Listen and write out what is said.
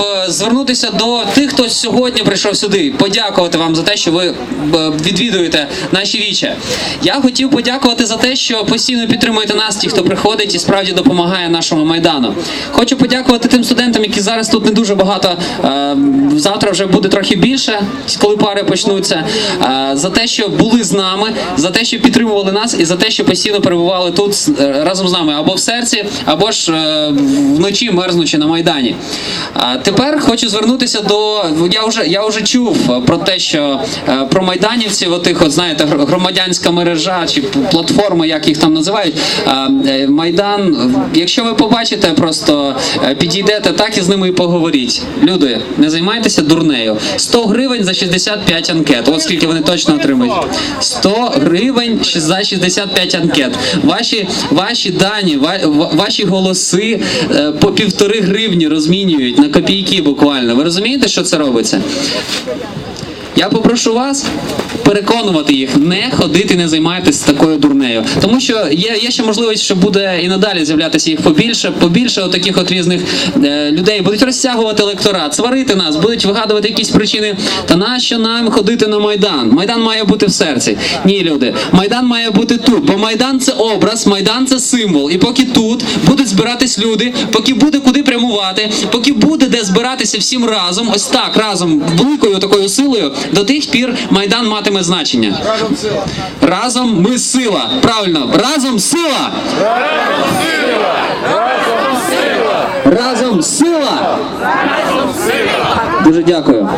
е, звернутися до тих, хто сьогодні прийшов сюди, подякувати вам за те, що ви е, відвідуєте наші віче. Я хотів подякувати за те, що постійно підтримуєте нас, ті, хто приходить і справді допомагає нашому майдану. Хочу подякувати тим студентам, які зараз тут не дуже багато. е, Завтра вже буде трохи більше, коли пари почнуться. За те, що були з нами, за те, що підтримували нас, і за те, що постійно перебували тут разом з нами або в серці, або ж вночі мерзнучи на майдані. Тепер хочу звернутися до я вже я вже чув е, про те, що е, про майданівців, отих, от знаєте, громадянська мережа чи п- платформи, як їх там називають. Е, Майдан, якщо ви побачите, просто підійдете так і з ними і поговоріть. Люди, не займайтеся дурнею. 100 гривень за 65 анкет. От скільки вони точно отримують. 100 гривень за 65 анкет. Ваші, ваші дані, ва- ва- ваші голоси по півтори гривні розмінюють на копійки буквально. Ви розумієте, що це робиться? Я попрошу вас переконувати їх, не ходити, не займайтеся такою дурнею. Тому що є, є ще можливість, що буде і надалі з'являтися їх побільше, побільше от таких от різних е, людей будуть розтягувати електорат, сварити нас, будуть вигадувати якісь причини. Та нащо нам ходити на майдан? Майдан має бути в серці. Ні, люди, майдан має бути тут, бо майдан це образ, майдан це символ. І поки тут будуть збиратись люди, поки буде куди прямувати, поки буде де збиратися всім разом, ось так разом великою такою силою, до тих пір майдан матиме значення. Разом сила. Разом ми сила. Правильно, разом сила. Разом сила. Дуже дякую.